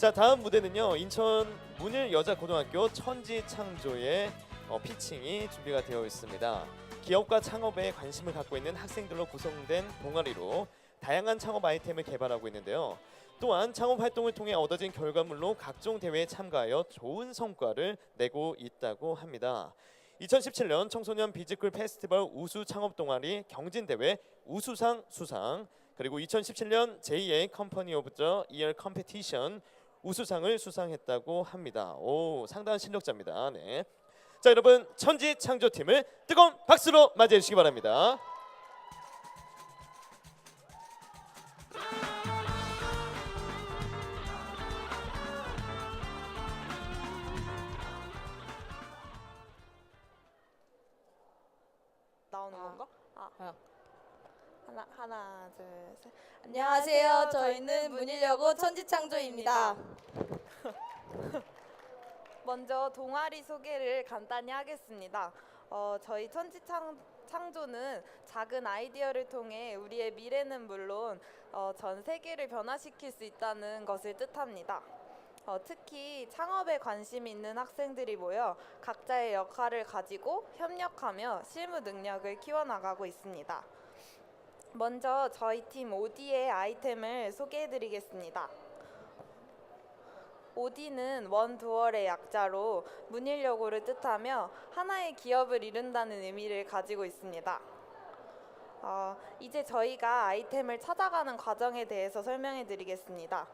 자 다음 무대는요 인천 문일 여자 고등학교 천지 창조의 어, 피칭이 준비가 되어 있습니다. 기업과 창업에 관심을 갖고 있는 학생들로 구성된 동아리로 다양한 창업 아이템을 개발하고 있는데요. 또한 창업 활동을 통해 얻어진 결과물로 각종 대회에 참가하여 좋은 성과를 내고 있다고 합니다. 2017년 청소년 비즈쿨 페스티벌 우수 창업 동아리 경진 대회 우수상 수상 그리고 2017년 제2의 컴퍼니 오브 더 이어 컴페티션 우수상을 수상했다고 합니다. 오 상당한 실력자입니다. 네. 자 여러분 천지 창조팀을 뜨거운 박수로 맞이해 주시기 바랍니다. 나오는 아. 건가? 아. 하나 하나 둘 셋. 안녕하세요. 저희는 문일여고 천지창조입니다. 먼저 동아리 소개를 간단히 하겠습니다. 어, 저희 천지창 창조는 작은 아이디어를 통해 우리의 미래는 물론 어, 전 세계를 변화시킬 수 있다는 것을 뜻합니다. 어, 특히 창업에 관심 있는 학생들이 모여 각자의 역할을 가지고 협력하며 실무 능력을 키워나가고 있습니다. 먼저 저희 팀 오디의 아이템을 소개해드리겠습니다. 오디는 원 두얼의 약자로 문일여고를 뜻하며 하나의 기업을 이룬다는 의미를 가지고 있습니다. 어, 이제 저희가 아이템을 찾아가는 과정에 대해서 설명해 드리겠습니다.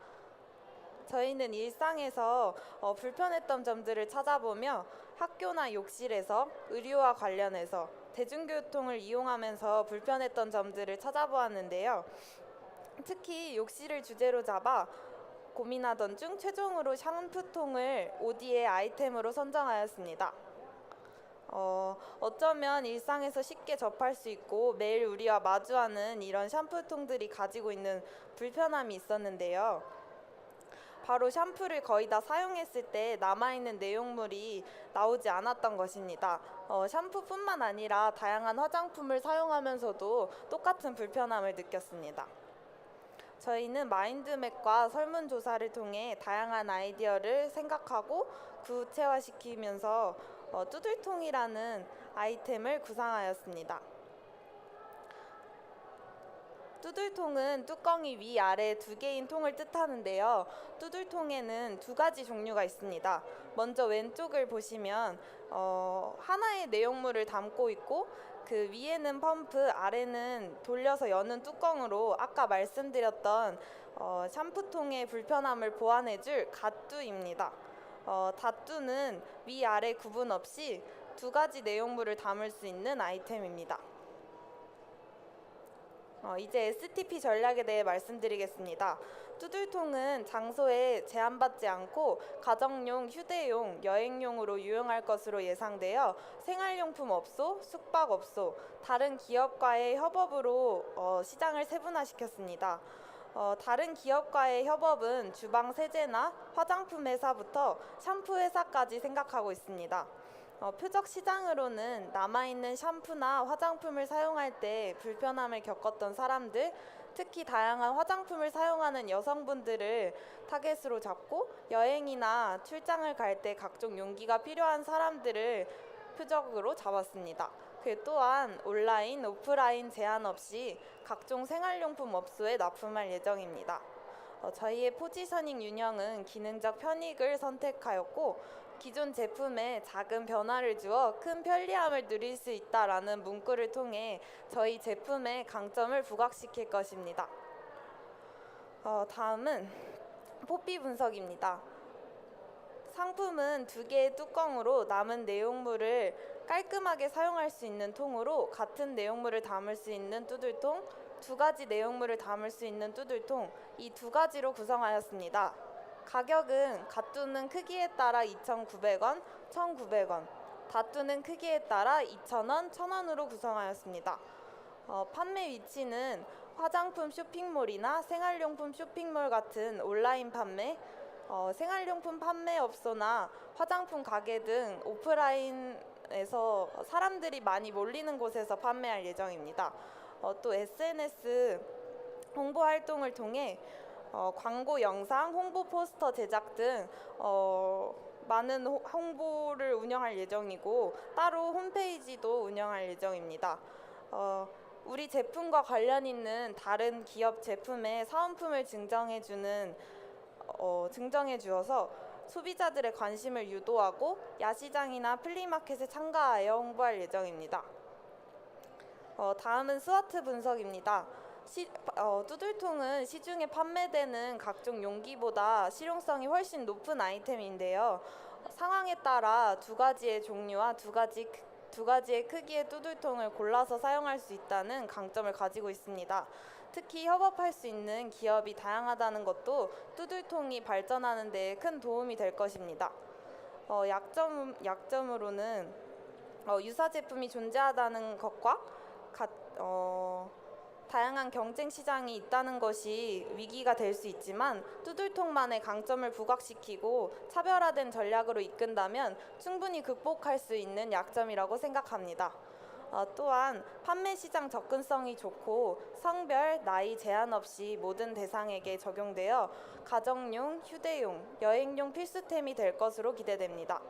저희는 일상에서 어, 불편했던 점들을 찾아보며 학교나 욕실에서 의료와 관련해서 대중교통을 이용하면서 불편했던 점들을 찾아보았는데요. 특히 욕실을 주제로 잡아 고민하던 중 최종으로 샴푸통을 오디의 아이템으로 선정하였습니다. 어, 어쩌면 일상에서 쉽게 접할 수 있고 매일 우리와 마주하는 이런 샴푸통들이 가지고 있는 불편함이 있었는데요. 바로 샴푸를 거의 다 사용했을 때 남아있는 내용물이 나오지 않았던 것입니다. 어, 샴푸뿐만 아니라 다양한 화장품을 사용하면서도 똑같은 불편함을 느꼈습니다. 저희는 마인드맵과 설문조사를 통해 다양한 아이디어를 생각하고 구체화시키면서 어, 뚜들통이라는 아이템을 구상하였습니다. 뚜들통은 뚜껑이 위 아래 두 개인 통을 뜻하는데요. 뚜들통에는 두 가지 종류가 있습니다. 먼저 왼쪽을 보시면 어, 하나의 내용물을 담고 있고 그 위에는 펌프, 아래는 돌려서 여는 뚜껑으로 아까 말씀드렸던 어, 샴푸통의 불편함을 보완해줄 갓뚜입니다. 어, 닷뚜는 위 아래 구분 없이 두 가지 내용물을 담을 수 있는 아이템입니다. 어, 이제 STP 전략에 대해 말씀드리겠습니다. 뚜들통은 장소에 제한받지 않고 가정용, 휴대용, 여행용으로 유용할 것으로 예상되어 생활용품 업소, 숙박업소, 다른 기업과의 협업으로 어, 시장을 세분화시켰습니다. 어, 다른 기업과의 협업은 주방 세제나 화장품 회사부터 샴푸 회사까지 생각하고 있습니다. 어, 표적 시장으로는 남아있는 샴푸나 화장품을 사용할 때 불편함을 겪었던 사람들, 특히 다양한 화장품을 사용하는 여성분들을 타겟으로 잡고 여행이나 출장을 갈 때 각종 용기가 필요한 사람들을 표적으로 잡았습니다. 그 또한 온라인, 오프라인 제한 없이 각종 생활용품 업소에 납품할 예정입니다. 어, 저희의 포지셔닝 유형은 기능적 편익을 선택하였고 기존 제품에 작은 변화를 주어 큰 편리함을 누릴 수 있다라는 문구를 통해 저희 제품의 강점을 부각시킬 것입니다. 어, 다음은 포피 분석입니다. 상품은 두 개의 뚜껑으로 남은 내용물을 깔끔하게 사용할 수 있는 통으로 같은 내용물을 담을 수 있는 뚜들통, 두 가지 내용물을 담을 수 있는 뚜들통 이 두 가지로 구성하였습니다. 가격은 갓뚜는 크기에 따라 2,900원, 1,900원, 다뚜는 크기에 따라 2,000원, 1,000원으로 구성하였습니다. 어, 판매 위치는 화장품 쇼핑몰이나 생활용품 쇼핑몰 같은 온라인 판매, 어, 생활용품 판매업소나 화장품 가게 등 오프라인에서 사람들이 많이 몰리는 곳에서 판매할 예정입니다. 어, 또 SNS 홍보 활동을 통해 어, 광고 영상, 홍보 포스터 제작 등 어, 많은 호- 홍보를 운영할 예정이고 따로 홈페이지도 운영할 예정입니다. 어, 우리 제품과 관련 있는 다른 기업 제품의 사은품을 증정해 주는 어, 증정해 주어서 소비자들의 관심을 유도하고 야시장이나 플리마켓에 참가하여 홍보할 예정입니다. 어, 다음은 스와트 분석입니다. 시, 어, 뚜들통은 시중에 판매되는 각종 용기보다 실용성이 훨씬 높은 아이템인데요. 상황에 따라 두 가지의 종류와 두 가지 크- 두 가지의 크기의 뚜들통을 골라서 사용할 수 있다는 강점을 가지고 있습니다. 특히 협업할 수 있는 기업이 다양하다는 것도 뚜들통이 발전하는 데 큰 도움이 될 것입니다. 어, 약점 약점으로는 어, 유사 제품이 존재하다는 것과 가, 어, 다양한 경쟁 시장이 있다는 것이 위기가 될 수 있지만 뚜들통만의 강점을 부각시키고 차별화된 전략으로 이끈다면 충분히 극복할 수 있는 약점이라고 생각합니다. 어, 또한 판매 시장 접근성이 좋고 성별, 나이 제한 없이 모든 대상에게 적용되어 가정용, 휴대용, 여행용 필수템이 될 것으로 기대됩니다.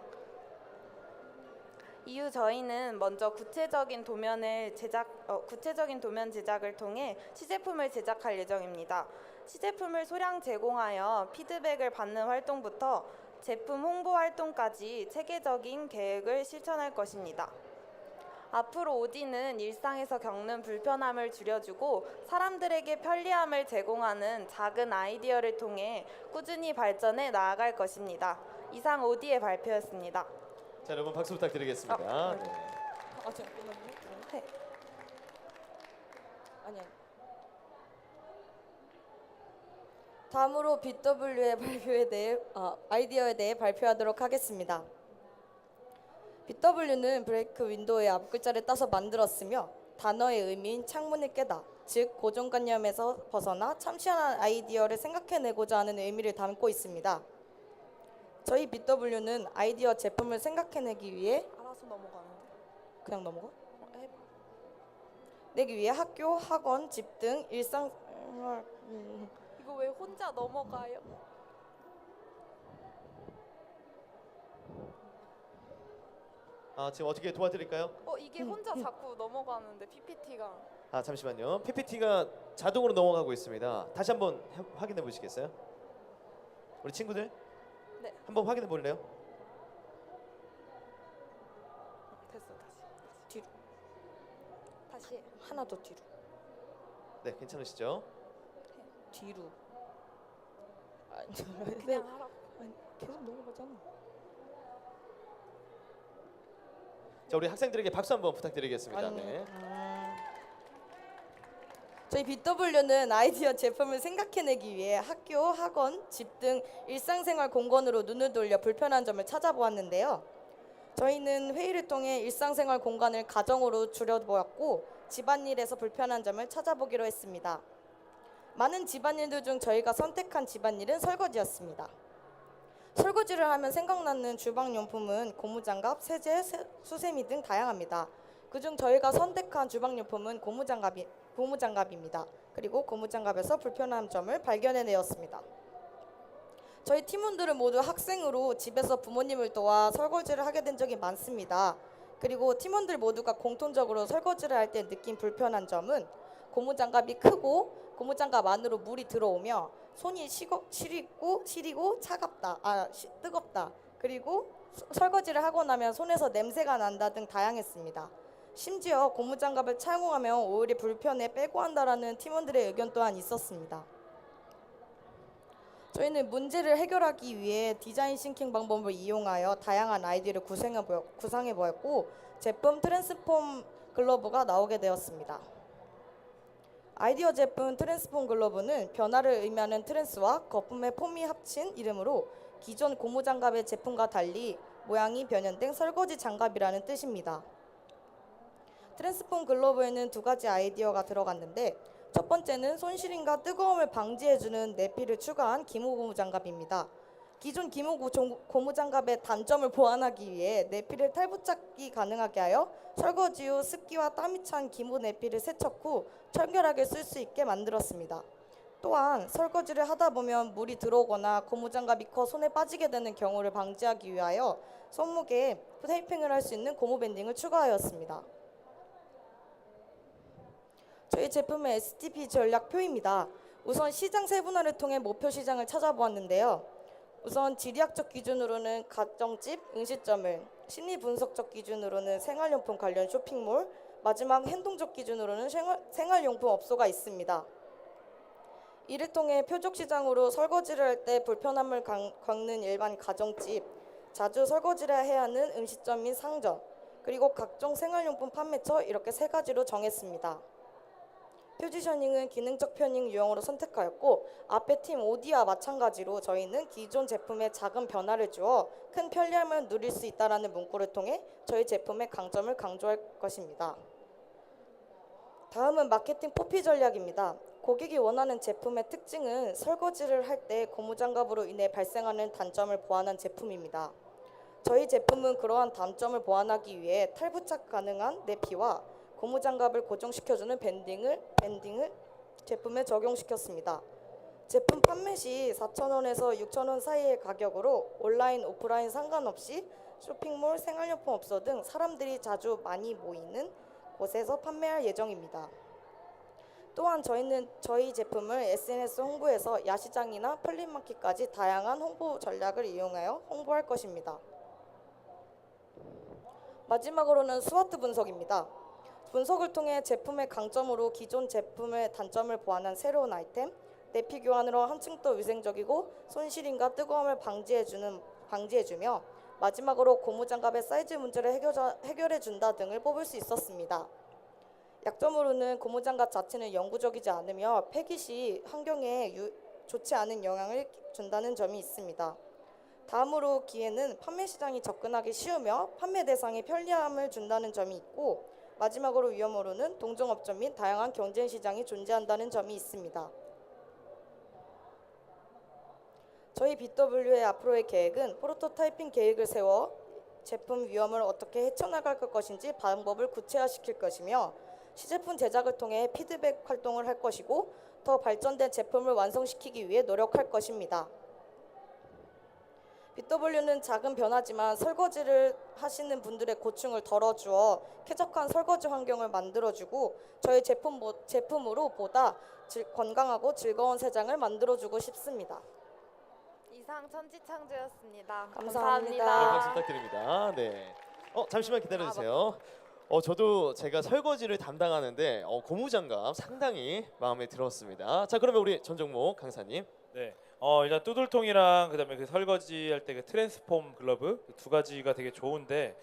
이후 저희는 먼저 구체적인 도면을 제작 어, 구체적인 도면 제작을 통해 시제품을 제작할 예정입니다. 시제품을 소량 제공하여 피드백을 받는 활동부터 제품 홍보 활동까지 체계적인 계획을 실천할 것입니다. 앞으로 오디는 일상에서 겪는 불편함을 줄여주고 사람들에게 편리함을 제공하는 작은 아이디어를 통해 꾸준히 발전해 나아갈 것입니다. 이상 오디의 발표였습니다. 자, 여러분 박수 부탁드리겠습니다. 아, 네. 아, 제가 끝났네. 네. 아니 아니. 다음으로 BW의 발표에 대해 아, 아이디어에 대해 발표하도록 하겠습니다. BW는 브레이크 윈도우의 앞글자를 따서 만들었으며 단어의 의미인 창문을 깨다, 즉 고정관념에서 벗어나 참신한 아이디어를 생각해내고자 하는 의미를 담고 있습니다. 저희 BW는 아이디어 제품을 생각해내기 위해 알아서 넘어가는데. 그냥 넘어가? 내기 위해 학교, 학원, 집 등 일상 음, 이거 왜 혼자 넘어가요? 아, 지금 어떻게 도와드릴까요? 어 이게 혼자 자꾸 넘어가는데 PPT가 아, 잠시만요. PPT가 자동으로 넘어가고 있습니다. 다시 한번 해- 확인해 보시겠어요? 우리 친구들? 네. 한번 확인해 볼래요? 됐어 다시 뒤로 다시 하나 더 뒤로 네, 괜찮으시죠? 뒤로 아니, 그냥 하라고 아니, 계속 넘어가잖아. 자, 우리 학생들에게 박수 한번 부탁드리겠습니다. 아니, 네. 음. 저희 BW는 아이디어 제품을 생각해내기 위해 학교, 학원, 집 등 일상생활 공간으로 눈을 돌려 불편한 점을 찾아보았는데요. 저희는 회의를 통해 일상생활 공간을 가정으로 줄여보았고 집안일에서 불편한 점을 찾아보기로 했습니다. 많은 집안일들 중 저희가 선택한 집안일은 설거지였습니다. 설거지를 하면 생각나는 주방용품은 고무장갑, 세제, 세- 수세미 등 다양합니다. 그중 저희가 선택한 주방용품은 고무장갑이 고무장갑입니다. 그리고 고무장갑에서 불편한 점을 발견해내었습니다. 저희 팀원들은 모두 학생으로 집에서 부모님을 도와 설거지를 하게 된 적이 많습니다. 그리고 팀원들 모두가 공통적으로 설거지를 할 때 느낀 불편한 점은 고무장갑이 크고 고무장갑 안으로 물이 들어오며 손이 시거, 시리고 시리고 차갑다, 아 시- 뜨겁다. 그리고 서- 설거지를 하고 나면 손에서 냄새가 난다 등 다양했습니다. 심지어 고무장갑을 착용하면 오히려 불편해 빼고 한다라는 팀원들의 의견 또한 있었습니다. 저희는 문제를 해결하기 위해 디자인 싱킹 방법을 이용하여 다양한 아이디어를 구성해, 보였, 구상해 보았고 제품 트랜스폼 글러브가 나오게 되었습니다. 아이디어 제품 트랜스폼 글러브는 변화를 의미하는 트랜스와 거품의 폼이 합친 이름으로 기존 고무장갑의 제품과 달리 모양이 변형된 설거지 장갑이라는 뜻입니다. 트랜스폼 글러브에는 두 가지 아이디어가 들어갔는데 첫 번째는 손시림과 뜨거움을 방지해주는 내피를 추가한 기모 고무 장갑입니다. 기존 기모 고- 종- 고무 장갑의 단점을 보완하기 위해 내피를 탈부착이 가능하게 하여 설거지 후 습기와 땀이 찬 기모 내피를 세척 후 청결하게 쓸 수 있게 만들었습니다. 또한 설거지를 하다 보면 물이 들어오거나 고무장갑이 커 손에 빠지게 되는 경우를 방지하기 위하여 손목에 테이핑을 할 수 있는 고무 밴딩을 추가하였습니다. 저희 제품의 STP 전략표입니다. 우선 시장 세분화를 통해 목표 시장을 찾아보았는데요. 우선 지리학적 기준으로는 가정집, 응시점을, 심리 분석적 기준으로는 생활용품 관련 쇼핑몰, 마지막 행동적 기준으로는 생활, 생활용품 업소가 있습니다. 이를 통해 표적 시장으로 설거지를 할 때 불편함을 강- 겪는 일반 가정집, 자주 설거지를 해야 하는 음식점 및 상점, 그리고 각종 생활용품 판매처 이렇게 세 가지로 정했습니다. 포지셔닝은 기능적 편익 유형으로 선택하였고 앞에 팀 오디와 마찬가지로 저희는 기존 제품에 작은 변화를 주어 큰 편리함을 누릴 수 있다라는 문구를 통해 저희 제품의 강점을 강조할 것입니다. 다음은 마케팅 포피 전략입니다. 고객이 원하는 제품의 특징은 설거지를 할 때 고무장갑으로 인해 발생하는 단점을 보완한 제품입니다. 저희 제품은 그러한 단점을 보완하기 위해 탈부착 가능한 내피와 고무장갑을 고정시켜주는 밴딩을 밴딩을 제품에 적용시켰습니다. 제품 판매 시 4,000원에서 6,000원 사이의 가격으로 온라인, 오프라인 상관없이 쇼핑몰, 생활용품 업소 등 사람들이 자주 많이 모이는 곳에서 판매할 예정입니다. 또한 저희는 저희 제품을 SNS 홍보에서 야시장이나 플리마켓까지 다양한 홍보 전략을 이용하여 홍보할 것입니다. 마지막으로는 스와트 분석입니다. 분석을 통해 제품의 강점으로 기존 제품의 단점을 보완한 새로운 아이템, 내피 교환으로 한층 더 위생적이고 손시림과 뜨거움을 방지해주는 방지해주며 마지막으로 고무장갑의 사이즈 문제를 해결해 준다 등을 뽑을 수 있었습니다. 약점으로는 고무장갑 자체는 영구적이지 않으며 폐기 시 환경에 유- 좋지 않은 영향을 준다는 점이 있습니다. 다음으로 기회는 판매 시장이 접근하기 쉬우며 판매 대상에 편리함을 준다는 점이 있고 마지막으로 위험으로는 동종업종 및 다양한 경쟁 시장이 존재한다는 점이 있습니다. 저희 BW의 앞으로의 계획은 프로토타이핑 계획을 세워 제품 위험을 어떻게 헤쳐나갈 것인지 방법을 구체화시킬 것이며 시제품 제작을 통해 피드백 활동을 할 것이고 더 발전된 제품을 완성시키기 위해 노력할 것입니다. BW는 작은 변화지만 설거지를 하시는 분들의 고충을 덜어주어 쾌적한 설거지 환경을 만들어주고 저희 제품 제품으로 보다 질- 건강하고 즐거운 세상을 만들어주고 싶습니다. 이상 천지창조였습니다. 감사합니다. 네, 박수 부탁드립니다. 네. 어 잠시만 기다려 주세요. 어 저도 제가 설거지를 담당하는데 어, 고무장갑 상당히 마음에 들었습니다. 자 그러면 우리 전정목 강사님. 네. 어 일단 뚜들통이랑 그다음에 그 설거지 할 때 그 트랜스폼 글러브 그두 가지가 되게 좋은데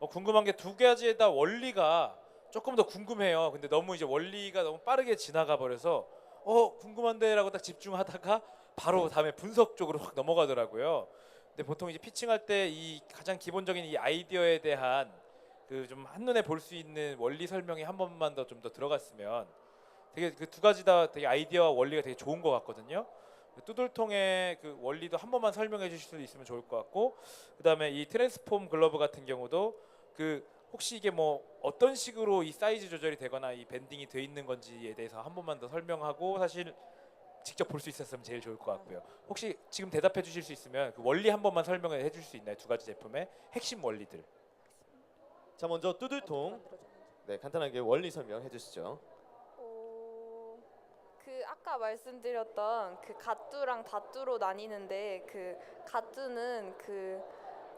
어, 궁금한 게 두 가지의 다 원리가 조금 더 궁금해요. 근데 너무 이제 원리가 너무 빠르게 지나가 버려서 어 궁금한데라고 딱 집중하다가 바로 다음에 분석 쪽으로 확 넘어가더라고요. 근데 보통 이제 피칭할 때 이 가장 기본적인 이 아이디어에 대한 그 좀 한눈에 볼 수 있는 원리 설명이 한 번만 더 좀 더 들어갔으면 되게 그 두 가지 다 되게 아이디어와 원리가 되게 좋은 것 같거든요. 그 뚜들통의 그 원리도 한 번만 설명해 주실 수 있으면 좋을 것 같고 그다음에 이 트랜스폼 글러브 같은 경우도 그 혹시 이게 뭐 어떤 식으로 이 사이즈 조절이 되거나 이 밴딩이 돼 있는 건지에 대해서 한 번만 더 설명하고 사실 직접 볼 수 있었으면 제일 좋을 것 같고요. 혹시 지금 대답해 주실 수 있으면 그 원리 한 번만 설명해 줄수 있나요? 두 가지 제품의 핵심 원리들. 자 먼저 뚜들통. 네 간단하게 원리 설명해 주시죠. 아까 말씀드렸던 그 갓두랑 다뚜로 나뉘는데 그 갓두는 그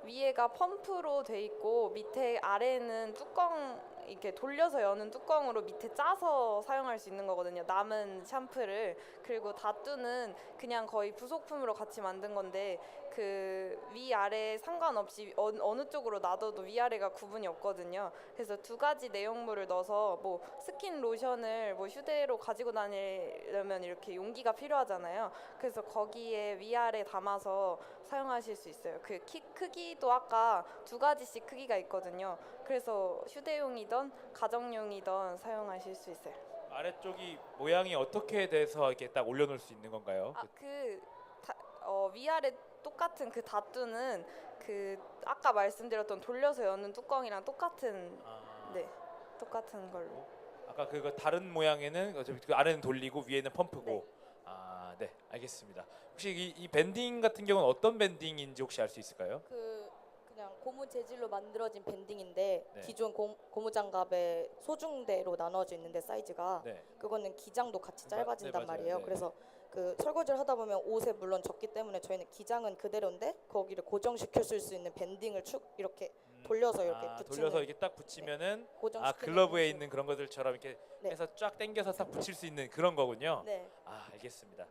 위에가 펌프로 돼 있고 밑에 아래는 뚜껑 이렇게 돌려서 여는 뚜껑으로 밑에 짜서 사용할 수 있는 거거든요. 남은 샴푸를 그리고 다뚜는 그냥 거의 부속품으로 같이 만든 건데 그 위 아래 상관없이 어, 어느 쪽으로 놔둬도 위 아래가 구분이 없거든요. 그래서 두 가지 내용물을 넣어서 뭐 스킨 로션을 뭐 휴대로 가지고 다니려면 이렇게 용기가 필요하잖아요. 그래서 거기에 위아래 담아서 사용하실 수 있어요. 그 키 크기도 아까 두 가지씩 크기가 있거든요. 그래서 휴대용이든 가정용이든 사용하실 수 있어요. 아래쪽이 모양이 어떻게 돼서 이렇게 딱 올려놓을 수 있는 건가요? 아, 그 다, 어, 위아래 똑같은 그 다뚜는 그 아까 말씀드렸던 돌려서 여는 뚜껑이랑 똑같은 아, 네 똑같은 걸로. 아까 그거 다른 모양에는 어차피 그 아래는 돌리고 위에는 펌프고. 네. 아 네, 알겠습니다. 혹시 이, 이 밴딩 같은 경우는 어떤 밴딩인지 혹시 알 수 있을까요? 그 고무 재질로 만들어진 밴딩인데 네. 기존 고, 고무 장갑의 소중대로 나눠져 있는데 사이즈가 네. 그거는 기장도 같이 마- 짧아진단 네. 말이에요. 네. 그래서 그 설거지를 하다 보면 옷에 물론 젖기 때문에 저희는 기장은 그대로인데 거기를 고정시켜 쓸 수 있는 밴딩을 축 이렇게 돌려서 이렇게 아, 붙이는 돌려서 이렇게 딱 붙이면은 고정시키는 아 글러브에. 있는 그런 것들처럼 이렇게 네. 해서 쫙 당겨서 딱 붙일 수 있는 그런 거군요. 네. 아 알겠습니다.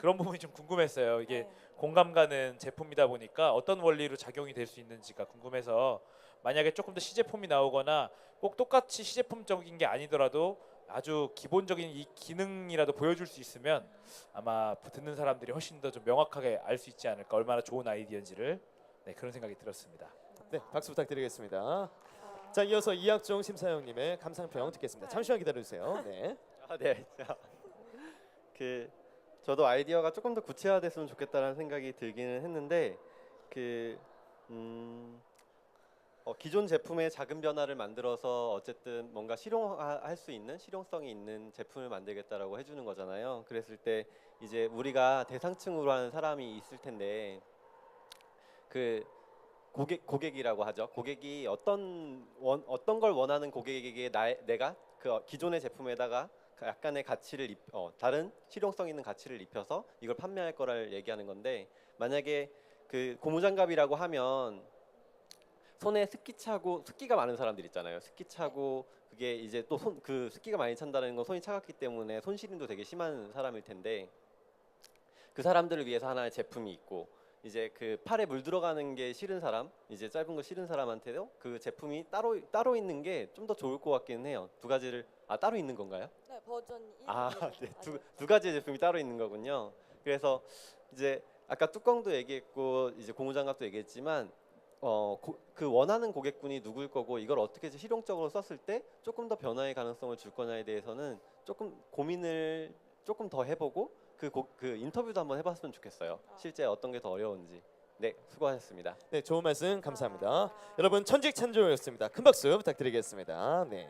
네, 그런 부분이 좀 궁금했어요. 이게 네. 공감 가는 제품이다 보니까 어떤 원리로 작용이 될 수 있는지가 궁금해서 만약에 조금 더 시제품이 나오거나 꼭 똑같이 시제품적인 게 아니더라도 아주 기본적인 이 기능이라도 보여줄 수 있으면 아마 듣는 사람들이 훨씬 더 좀 명확하게 알 수 있지 않을까 얼마나 좋은 아이디어인지를 네, 그런 생각이 들었습니다. 네, 박수 부탁드리겠습니다. 자, 이어서 이학종 심사위원님의 감상평 듣겠습니다. 잠시만 기다려 주세요. 네. 아, 네. 자, 그 저도 아이디어가 조금 더 구체화됐으면 좋겠다는 생각이 들기는 했는데 그 음, 어, 기존 제품의 작은 변화를 만들어서 어쨌든 뭔가 실용화할 수 있는 실용성이 있는 제품을 만들겠다라고 해주는 거잖아요. 그랬을 때 이제 우리가 대상층으로 하는 사람이 있을 텐데 그 고객 고객이라고 하죠. 고객이 어떤 원, 어떤 걸 원하는 고객에게 나, 내가 그 기존의 제품에다가 그 약간의 가치를 입, 어, 다른 실용성 있는 가치를 입혀서 이걸 판매할 거를 얘기하는 건데 만약에 그 고무장갑이라고 하면 손에 습기 차고 습기가 많은 사람들 있잖아요. 습기 차고 그게 이제 또 손 그 습기가 많이 찬다는 건 손이 차갑기 때문에 손 시림도 되게 심한 사람일 텐데 그 사람들을 위해서 하나의 제품이 있고 이제 그 팔에 물 들어가는 게 싫은 사람, 이제 짧은 거 싫은 사람한테도 그 제품이 따로 따로 있는 게 좀 더 좋을 것 같기는 해요. 두 가지를 아 따로 있는 건가요? 네, 버전 1. 아, 네. 두, 두 가지 제품이 따로 있는 거군요. 그래서 이제 아까 뚜껑도 얘기했고 이제 고무장갑도 얘기했지만 어, 고, 그 원하는 고객군이 누구일 거고 이걸 어떻게 실용적으로 썼을 때 조금 더 변화의 가능성을 줄 거냐에 대해서는 조금 고민을 조금 더 해보고 그, 고, 그 인터뷰도 한번 해봤으면 좋겠어요. 실제 어떤 게 더 어려운지. 네, 수고하셨습니다. 네, 좋은 말씀 감사합니다. 여러분 천직 찬조였습니다. 큰 박수 부탁드리겠습니다. 네.